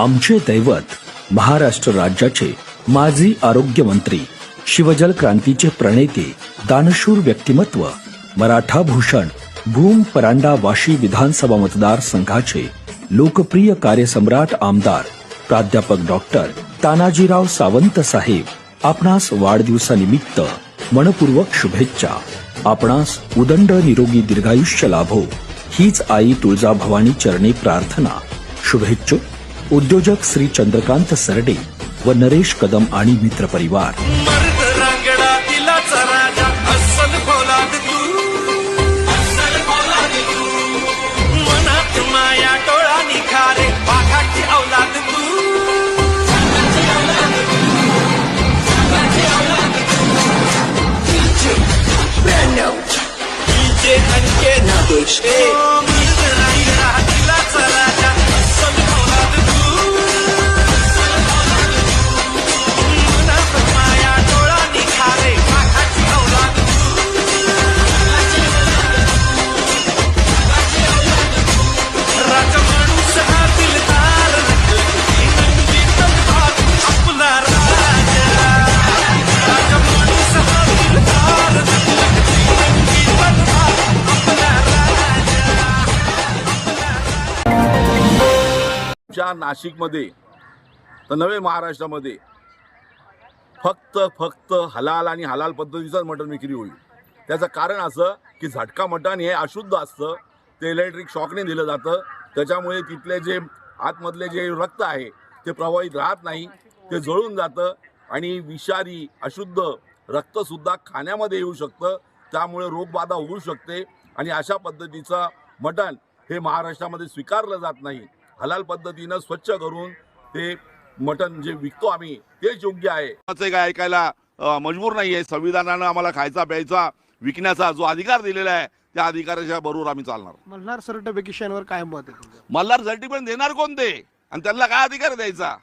आमचे दैवत महाराष्ट्र राज्याचे माजी आरोग्यमंत्री शिवजल क्रांतीचे प्रणेते दानशूर व्यक्तिमत्व मराठा भूषण भूम परांडा वाशी विधानसभा मतदार संघाचे लोकप्रिय कार्यसम्राट आमदार प्राध्यापक डॉक्टर तानाजीराव सावंत साहेब आपणास वाढदिवसानिमित्त मनपूर्वक शुभेच्छा. आपणास उदंड निरोगी दीर्घायुष्य लाभो. हीच आई तुळजाभवानी चरणी प्रार्थना. शुभेच्छुक. उद्योजक श्री चंद्रकांत सरडे व नरेश कदम आणि मित्र परिवार. मर्द च्या नाशिकमध्ये तर नवे महाराष्ट्रामध्ये. फक्त फक्त हलाल आणि हलाल पद्धतीचंच मटण विक्री होईल. त्याचं कारण असं की झटका मटण हे अशुद्ध असतं. ते इलेक्ट्रिक शॉकने दिलं जातं. त्याच्यामुळे तिथले जे आतमधले जे रक्त आहे ते प्रवाहित राहत नाही. ते जळून जातं आणि विषारी अशुद्ध रक्तसुद्धा खाण्यामध्ये येऊ शकतं. त्यामुळे रोगबाधा होऊ शकते. आणि अशा पद्धतीचं मटण हे महाराष्ट्रामध्ये स्वीकारलं जात नाही. हलाल पद्धतीनं स्वच्छ करून ते मटण जे विकतो आम्ही तेच योग्य आहे. असं काय ऐकायला मजबूर नाही आहे संविधानानं आम्हाला खायचा प्यायचा विकण्याचा जो अधिकार दिलेला आहे त्या अधिकाराच्या बरोबर आम्ही चालणार. मल्हार सर्टिफिकेशनवर काय मत आहे तुमचं? मल्हार सर्टिफिकेट देणार कोण ते आणि त्यांना काय अधिकार द्यायचा?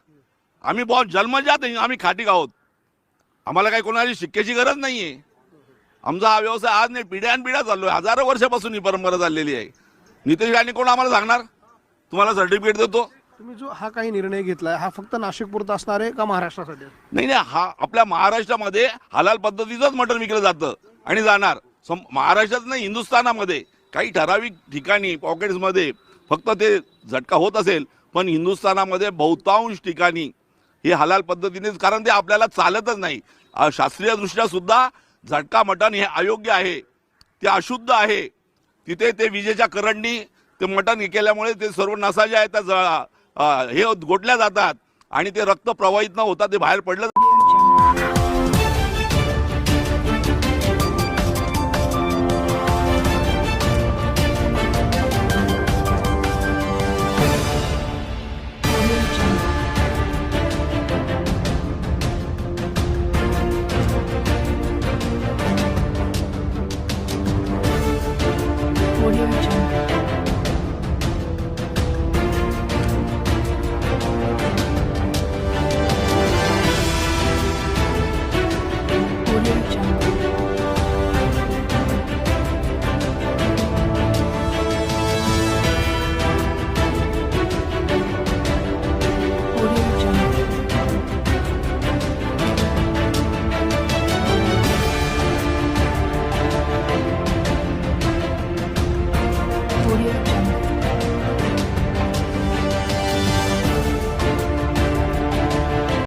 आम्ही बहुत जन्मजात आहे, आम्ही खाटी आहोत. आम्हाला काही कोणाची शिक्क्याची गरज नाहीये. आमचा हा व्यवसाय आज नाही पिढ्यान पिढ्या चाललोय. हजारो वर्षापासून ही परंपरा चाललेली आहे. नितेश राणे कोण आम्हाला सांगणार? तुम्हाला सर्टिफिकेट देतो. तुम्ही जो हा काही निर्णय घेतलाय हा फक्त नाशिक पुरता असणार आहे का महाराष्ट्रासाठी? नाही नाही हा आपल्या महाराष्ट्रामध्ये हलाल पद्धतीचंच मटण विकलं जातं आणि जाणार. सम महाराष्ट्रात नाही हिंदुस्थानामध्ये. काही ठराविक ठिकाणी पॉकेट्समध्ये फक्त ते झटका होत असेल पण हिंदुस्थानामध्ये बहुतांश ठिकाणी हे हलाल पद्धतीनेच कारण ते आपल्याला चालतच नाही. शास्त्रीयदृष्ट्या सुद्धा झटका मटण हे अयोग्य आहे. ते अशुद्ध आहे. तिथे ते विजेच्या करंटनी ते मटण केल्यामुळे ते सर्व नसा ज्या आहेत त्या हे गोठल्या जातात आणि ते रक्त प्रवाहित न होता ते बाहेर पडलं Audio You.